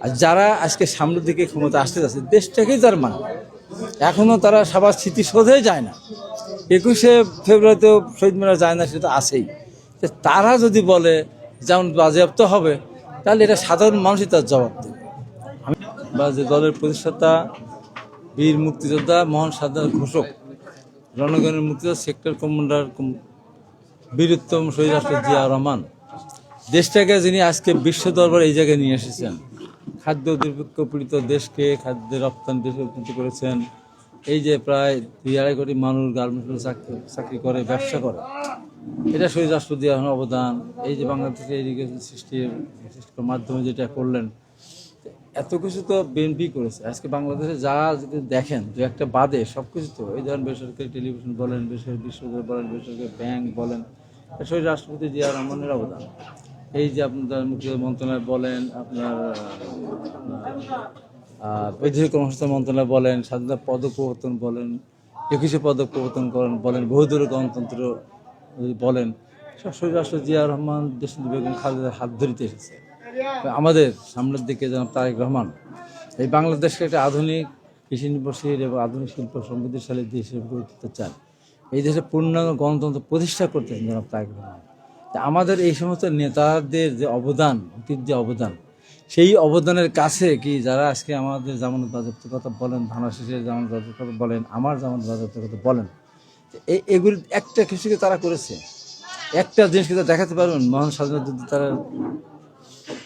আর যারা আজকে সামনের দিকে ক্ষমতা আসতে যাচ্ছে দেশটাকেই তার মানে। এখনও তারা সবার স্মৃতিশোধে যায় না। একুশে ফেব্রুয়ারিতেও শহীদ মিনার যায় না, সেটা আছেই। তারা যদি বলে যেমন বাজেয়াপ্ত হবে, তাহলে এটা সাধারণ মানুষই তার জবাব দেবে। বা যে দলের প্রতিষ্ঠাতা, বীর মুক্তিযোদ্ধা, মহান স্বাধীনতা ঘোষক রণগণের মুক্তিযোদ্ধা, সেক্টর কমান্ডার, কম- বীরুত্তম শহীদ রাষ্ট্র জিয়া রহমান, দেশটাকে যিনি আজকে বিশ্ব দরবার এই জায়গায় নিয়ে এসেছেন খাদ্য দুর্ভিক্ষ পীড়িত দেশকে খাদ্য রপ্তানি দেশে উন্নতি করেছেন। এই যে প্রায় দুই আড়াই কোটি মানুষ গার্মেন্টসে চাকরি চাকরি করে, ব্যবসা করে। এটা শহীদ রাষ্ট্র জিয়ার অবদান। এই যে বাংলাদেশে এডুকেশন সিস্টেম সিস্টেমের মাধ্যমে যেটা করলেন, এত কিছু তো বিএনপি করেছে। আজকে বাংলাদেশে যা যদি দেখেন, দু একটা বাদে সব কিছু তো। এই ধরেন বেসরকারি টেলিভিশন বলেন, বেসরকারি বিশ্ববিদ্যালয় বলেন, বেসরকারি ব্যাংক বলেন, এটা শহীদ রাষ্ট্রপতি জিয়া রহমানের অবদান। এই যে আপনার মুখ্য মন্ত্রণালয় বলেন, আপনার বৈদেশিক কর্মসংস্থান মন্ত্রণালয় বলেন, স্বাধীনতা পদক প্রবর্তন বলেন একুশে পদক প্রবর্তন করেন, বলেন বহুদূর গণতন্ত্র বলেন শহীদ রাষ্ট্র জিয়া রহমান, দেশ বেগম খালেদার হাত ধরিতে এসেছে। আমাদের সামনের দিকে যেন তারেক রহমান, এই বাংলাদেশকে একটা আধুনিক কৃষি নির্ভরশীল এবং আধুনিক শিল্প সমৃদ্ধিশালী দেশ হিসেবে গড়ে তুলতে চান। এই দেশে পূর্ণাঙ্গ গণতন্ত্র প্রতিষ্ঠা করতে জনাব তারেক রহমান। তা আমাদের এই সমস্ত নেতাদের যে অবদান, অতীত যে অবদান, সেই অবদানের কাছে কি যারা আজকে আমাদের জামানত বাজেপ্তের কথা বলেন ধানা শেষের জামানত বাজেপ্তের কথা বলেন, আমার জামানত বাজেপ্তের কথা বলেন এগুলি একটা কিছুকে তারা করেছে। একটা জিনিসকে তারা দেখাতে পারবেন, মহান স্বাধীনতা যুদ্ধে তারা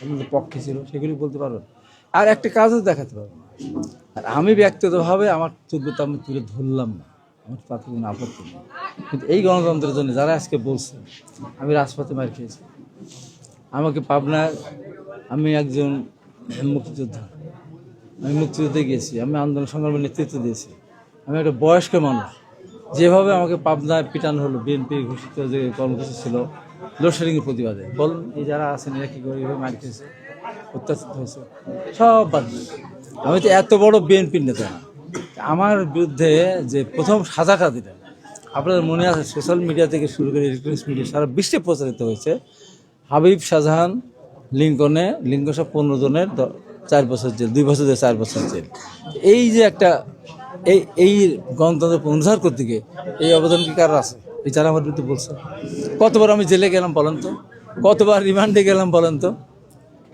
আপনাদের পক্ষে ছিল, সেগুলি বলতে পারবেন। আর একটা কাজও দেখাতে পারবেন। আর আমি ব্যক্তিগতভাবে আমার যোগ্যতা আমি তুলে ধরলাম না। আমার তাতে কোনো আপত্তি নেই। কিন্তু এই গণতন্ত্রের জন্য যারা আজকে বলছে, আমি রাজপথে মার খেয়েছি। আমাকে পাবনায় আমি একজন মুক্তিযোদ্ধা, আমি মুক্তিযুদ্ধে গিয়েছি, আমি আন্দোলন সংগ্রামের নেতৃত্ব দিয়েছি। আমি একটা বয়স্ক মানুষ। যেভাবে আমাকে পাবনায় পিটানো হলো, বিএনপি ঘোষিত যে কর্মসূচি ছিল লোডশেডিংয়ের প্রতিবাদে। বলুন, এই যারা আছেন, এরা কী করে এইভাবে মার খেয়েছে অত্যাচার হয়েছে? সব বাদ আমি তো এত বড় বিএনপির নেতা না। আমার বিরুদ্ধে যে প্রথম সাজাটা দিলেন আপনাদের মনে আছে সোশ্যাল মিডিয়া থেকে শুরু করে ইলেকট্রনিক্স মিডিয়া সারা বিশ্বে প্রচারিত হয়েছে। হাবিব শাহজাহান লিঙ্কনে, লিঙ্ক সব পনেরো জনের চার বছর জেল, দুই বছর চার বছর জেল। এই যে একটা, এই এই গণতন্ত্র পুনরুদ্ধার করতে গিয়ে এই অবদান কি কারও আছে? এই যারা আমার বিরুদ্ধে বলছে। কতবার আমি জেলে গেলাম বলেন তো? কতবার রিমান্ডে গেলাম বলেন তো?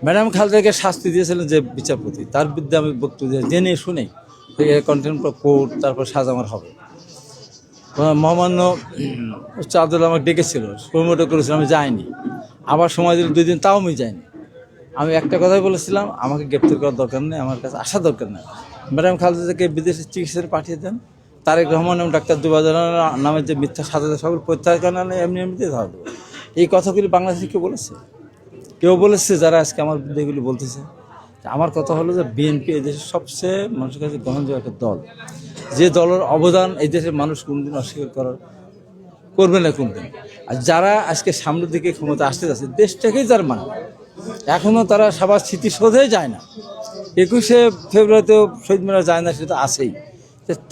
ম্যাডাম খালদাকে শাস্তি দিয়েছিলেন যে বিচারপতি, তার বিরুদ্ধে আমি বক্তব্য জেনে শুনেই। কন্টেন্ট কোর্ট তারপর সাজা আমার হবে। মহামান্য চাদুল আমাকে ডেকেছিল প্রমোট করেছিল, আমি যাইনি। আবার সময় দিল, দুই দিন তাও আমি যাইনি। আমি একটা কথাই বলেছিলাম, আমাকে গ্রেপ্তার করার দরকার নেই, আমার কাছে আসার দরকার নেই। ম্যাডাম খালেদাকে বিদেশে চিকিৎসার পাঠিয়ে দেন। তারেক রহমান এবং ডাক্তার দুবাজার নামের যে মিথ্যা সাজা সকল প্রত্যাহার না এমনি এমনিতে ধরা এই কথাগুলি বাংলাদেশে কেউ বলেছে? কেউ বলেছে যারা আজকে আমার বিরুদ্ধে বলতেছে? আমার কথা হলো যে বিএনপি এই দেশের সবচেয়ে মানুষের কাছে গ্রহণযোগ্য একটা দল। যে দলের অবদান এই দেশের মানুষ কোনদিন অস্বীকার করার করবে না কোনদিন। আর যারা আজকে সামনের দিকে ক্ষমতা আসতে যাচ্ছে, দেশটাকেই তার মানে এখনও তারা সবার স্মৃতিশোধে যায় না। একুশে ফেব্রুয়ারিতেও শহীদ মিনার যায় না, সেটা আছেই।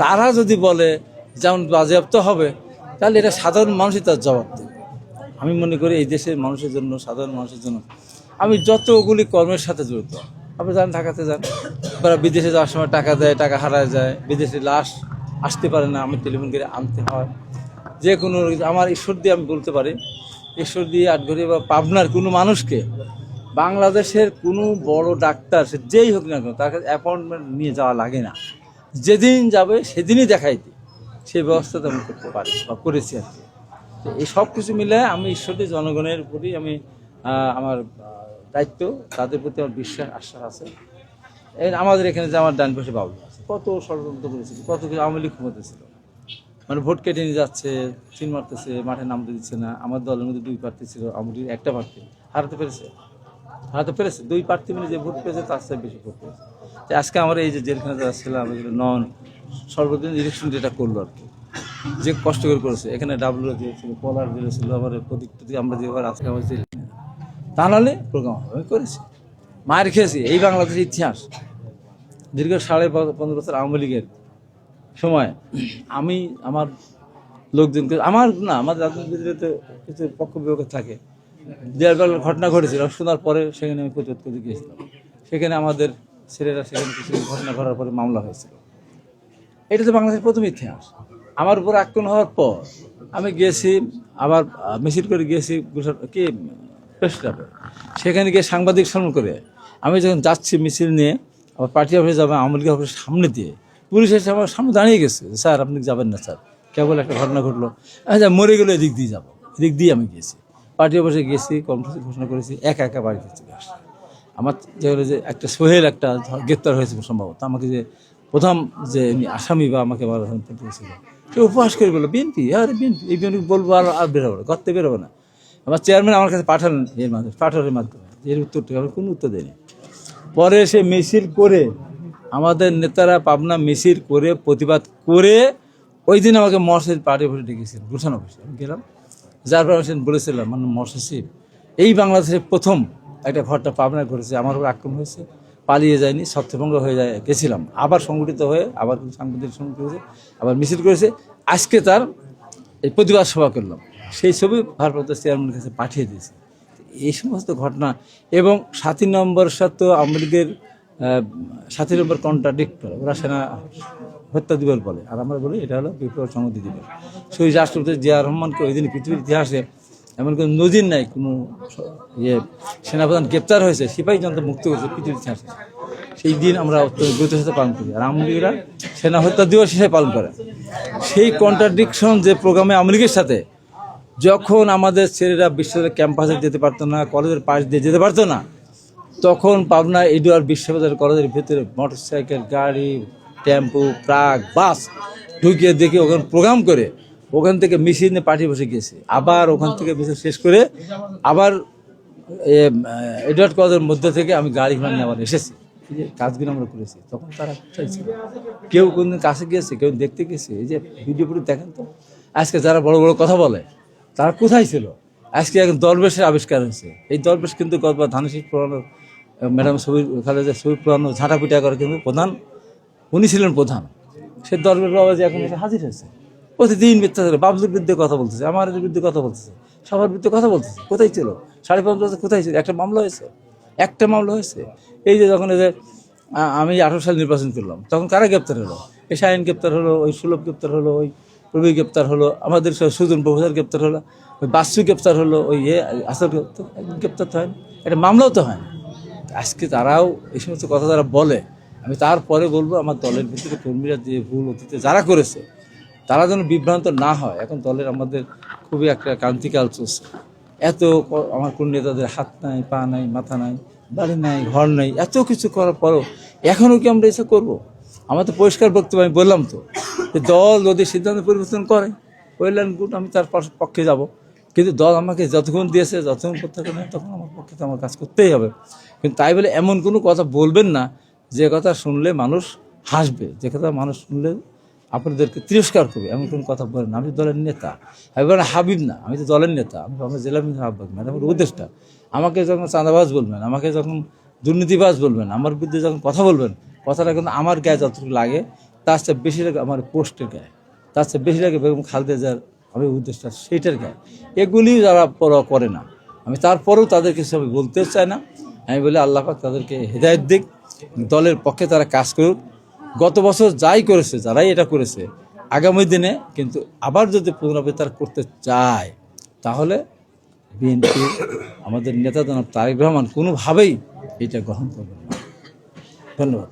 তারা যদি বলে যেমন বাজেয়াপ্ত হবে, তাহলে এটা সাধারণ মানুষই তার জবাব দেবে। আমি মনে করি এই দেশের মানুষের জন্য, সাধারণ মানুষের জন্য আমি যতগুলি কর্মের সাথে জড়িত আপনি যান, ঢাকাতে যান। তারা বিদেশে যাওয়ার সময় টাকা দেয়, টাকা হারায় যায়। বিদেশে লাশ আসতে পারে না আমি টেলিফোন করে আনতে হয়। যে কোনো আমার ঈশ্বর দিয়ে আমি বলতে পারি, ঈশ্বর দিয়ে আটঘরি বা পাবনার কোনো মানুষকে, বাংলাদেশের কোনো বড় ডাক্তার, সে যেই হোক না কেন তার কাছে অ্যাপয়েন্টমেন্ট নিয়ে যাওয়া লাগে না। যেদিন যাবে, সেদিনই দেখাই দিই। সেই ব্যবস্থা তো আমি করতে পারি বা করেছি আর কি। এই সব কিছু মিলে আমি ঈশ্বরী জনগণের প্রতি আমি আমার দায়িত্ব, তাদের প্রতি আমার বিশ্বাস, আশ্বাস আছে। আমাদের এখানে যে আমার ডান পাশে বাবু আছে, কত ষড়যন্ত্র করেছিল, কত কিছু আওয়ামী লীগ ক্ষমতা ছিল। মানে ভোট কেটে নিয়ে যাচ্ছে চিন মারতেছে, মাঠে নামতে দিচ্ছে না, আমার দলের মধ্যে দুই প্রার্থী ছিল, আওয়ামী একটা প্রার্থী। হারাতে পেরেছে? হারাতে পেরেছে? দুই প্রার্থী মিলে যে ভোট পেয়েছে, তার চেয়ে বেশি ভোট পেয়েছে। তো আজকে আমরা এই যে জেলখানে যারা নন সর্বদিন ইলেকশন যেটা করল আর কি। যে কষ্ট করে করেছে, এখানে ডাব্লিউ দিয়েছিল পলার দিয়েছিল, আবার টদিক আমরা যেবার আজকে আমার তা নাহলে প্রোগ্রাম আমি করেছি। মায়ের খেয়েছি। এই বাংলাদেশের ইতিহাস। দীর্ঘ সাড়ে পনেরো বছর আওয়ামী লীগের সময় আমি আমার লোকজনকে, আমার না, আমার রাজনীতিতে কিছু পক্ষ বিপক্ষ থাকে। দেড় বেলার ঘটনা ঘটেছিল। শোনার পরে সেখানে আমি প্রতিরোধ করতে গিয়েছিলাম। সেখানে আমাদের ছেলেরা সেখানে কিছু ঘটনা ঘটার পরে মামলা হয়েছিল। এটা তো বাংলাদেশের প্রথম ইতিহাস। আমার উপর আক্রমণ হওয়ার পর আমি গিয়েছি আবার মিছিল করে গিয়েছি কি প্রেস সেখানে গিয়ে সাংবাদিক সম্মান করে আমি যখন যাচ্ছি মিছিল নিয়ে আবার পার্টি অফিসে যাবে, আওয়ামী লীগ অফিসের সামনে দিয়ে, পুলিশ এসে আমার সামনে দাঁড়িয়ে গেছে। স্যার, আপনি যাবেন না, স্যার। কেবল একটা ঘটনা ঘটলো। আচ্ছা মরে গেলে এদিক দিয়ে যাব। এদিক দিয়ে আমি গিয়েছি। পার্টি অফিসে গিয়েছি কর্মসূচি ঘোষণা করেছি, একা একা বাড়িতে চলে আসছি আমার যে হলো যে একটা সোহেল একটা গ্রেপ্তার হয়েছে সম্ভবত। আমাকে যে প্রথম যে আসামি বা আমাকে মারা পেয়েছিল সে উপহাস করে বলল, বিএনপি, আরে বিএনপি, এই বিএনপি বলব আর আর বেরোবো না, গর্তে বেরোবো না। আমার চেয়ারম্যান আমার কাছে পাঠালেন এর মাধ্যমে, পাঠানোর মাধ্যমে, এর উত্তরটা আমি কোনো উত্তর দেয়নি। পরে সে মিছিল করে আমাদের নেতারা পাবনা মিছিল করে, প্রতিবাদ করে ওই দিন আমাকে মর্সের পার্টি অফিসে ডেকেছিলেন গুলশান অফিসে, আমি গেলাম। যার পর আমি বলেছিলাম মানে মর্সিব এই বাংলাদেশের প্রথম একটা ঘটনা পাবনায় ঘটেছে, আমার উপর আক্রমণ হয়েছে, পালিয়ে যায়নি ছত্রভঙ্গ হয়ে যায়, গেছিলাম। আবার সংগঠিত হয়ে আবার সাংবাদিক সংগঠিত হয়েছে, আবার মিছিল করেছে, আজকে তার এই প্রতিবাদ সভা করলাম। সেই ছবি ভারপ্রাপ্ত চেয়ারম্যানের কাছে পাঠিয়ে দিয়েছে। এই সমস্ত ঘটনা এবং সাতই নম্বর সাথে আওয়ামী সাতই নম্বর কন্ট্রাডিক্ট করে। ওরা সেনা হত্যা দিবস বলে। আর আমরা বলি, এটা হলো বিপ্লব সংহতি দিবস। সেই রাষ্ট্রপতি জিয়া রহমানকে ওই দিন পৃথিবীর ইতিহাসে এমন কোনো নজির নাই, কোনো ইয়ে সেনাপ্রধান গ্রেপ্তার হয়েছে, সিপাহী যন্ত্র মুক্ত করেছে পৃথিবীর ইতিহাসে। সেই দিন আমরা অত্যন্ত গুরুত্বের সাথে পালন করি। আর আওয়ামী লীগরা সেনা হত্যা দিবস হিসেবে পালন করে। সেই কন্ট্রাডিকশন যে প্রোগ্রামে আওয়ামী লীগের সাথে যখন আমাদের ছেলেরা বিশ্ববিদ্যালয় ক্যাম্পাসে যেতে পারতো না কলেজের পাশ দিয়ে যেতে পারতো না তখন পাবনা এডুয়ার বিশ্ববিদ্যালয় কলেজের ভিতরে মোটরসাইকেল গাড়ি টেম্পু ট্রাক বাস ঢুকিয়ে দেখে ওখানে প্রোগ্রাম করে ওখান থেকে মিছিল নিয়ে পার্টি বসে গিয়েছে। আবার ওখান থেকে মিছিল শেষ করে আবার এ, আহ, এডওয়ার্ড কলেজের মধ্যে থেকে আমি গাড়ি ঘোড়া আবার এসেছি। যে কাজগুলো আমরা করেছি তখন তারা ছিল কেউ কোনদিন কাছে গিয়েছে কেউ দেখতে গেছে এই যে ভিডিও দেখেন তো। আজকে যারা বড় বড় কথা বলে তারা কোথায় ছিল? আজকে এখন দরবেশের আবিষ্কার হয়েছে। এই দরবেশ কিন্তু গত ধানশীষ পুরানো ম্যাডাম ছবির খালেদা ছবির পুরানো ঝাঁটাপিটা করে কিন্তু প্রধান, উনি ছিলেন প্রধান। সে দরবেশ বাবা যে এখন এসে হাজির হয়েছে। প্রতিদিন মিথ্যা ছিল বাবলুর বিরুদ্ধে কথা বলতেছে আমার বিরুদ্ধে কথা বলতেছে, সবার বিরুদ্ধে কথা বলতেছে। কোথায় ছিল? সাড়ে পাঁচ বছর কোথায় ছিল? একটা মামলা হয়েছে? একটা মামলা হয়েছে? এই যে যখন এই যে আমি আঠারো সাল নির্বাচন করলাম, তখন কারা গ্রেপ্তার হলো? এই শাহিন গ্রেপ্তার হলো, ওই সুলভ গ্রেপ্তার হলো, ওই প্রবীর গ্রেপ্তার হলো, আমাদের সুজন প্রফেসর গ্রেপ্তার হলো, ওই বাসু গ্রেপ্তার হলো, ওই ইয়ে আসল গ্রেপ্তার তো হয় এটা মামলাও তো হয় আজকে তারাও এই সমস্ত কথা যারা বলে, আমি তারপরে বলব, আমার দলের ভিতরে কর্মীরা যে ভুল অতীতে যারা করেছে, তারা যেন বিভ্রান্ত না হয়। এখন দলের আমাদের খুবই একটা ক্রান্তিকাল চলছে। এত আমার কোন নেতাদের হাত নাই, পা নাই, মাথা নাই, বাড়ি নাই, ঘর নাই, এত কিছু করার পরও এখনও কি আমরা এসে করব? আমার তো পরিষ্কার বক্তব্য আমি বললাম তো। দল যদি সিদ্ধান্ত পরিবর্তন করে ওয়েল গুড আমি তার পক্ষে যাব। কিন্তু দল আমাকে যতক্ষণ দিয়েছে, যতক্ষণ করতে হবে তখন আমার পক্ষে তো আমার কাজ করতেই হবে। কিন্তু তাই বলে এমন কোনো কথা বলবেন না, যে কথা শুনলে মানুষ হাসবে, যে কথা মানুষ শুনলে আপনাদেরকে তিরস্কার করবে, এমন কোনো কথা বলেন। আমি দলের নেতা। আমি বলেন হাবিব না, আমি তো দলের নেতা। আমি আমার জেলা আহ্বায়ক না আমার উপদেষ্টা। আমাকে যখন চাঁদাবাজ বলবেন, আমাকে যখন দুর্নীতিবাজ বলবেন, আমার বিরুদ্ধে যখন কথা বলবেন, কথাটা কিন্তু আমার গায়ে যতটুকু লাগে তার চেয়ে বেশি লাগে আমার পোস্টের গায়ে। তার চেয়ে বেশি লাগে বেগম খালেদা যার আমি উদ্দেশ্যটা সেইটার গায়ে। এগুলি যারা পরোয়া করে না, আমি তারপরেও তাদেরকে সব বলতে চাই না। আমি বলি, আল্লাহ তাদেরকে হেদায়ত দিক, দলের পক্ষে তারা কাজ করুক। গত বছর যাই করেছে, যারাই এটা করেছে, আগামী দিনে কিন্তু আবার যদি পুনরাবৃত্তি তারা করতে চায়, তাহলে বিএনপি, আমাদের নেতা জনাব তারেক রহমান কোনোভাবেই এটা গ্রহণ করবেন না। ধন্যবাদ।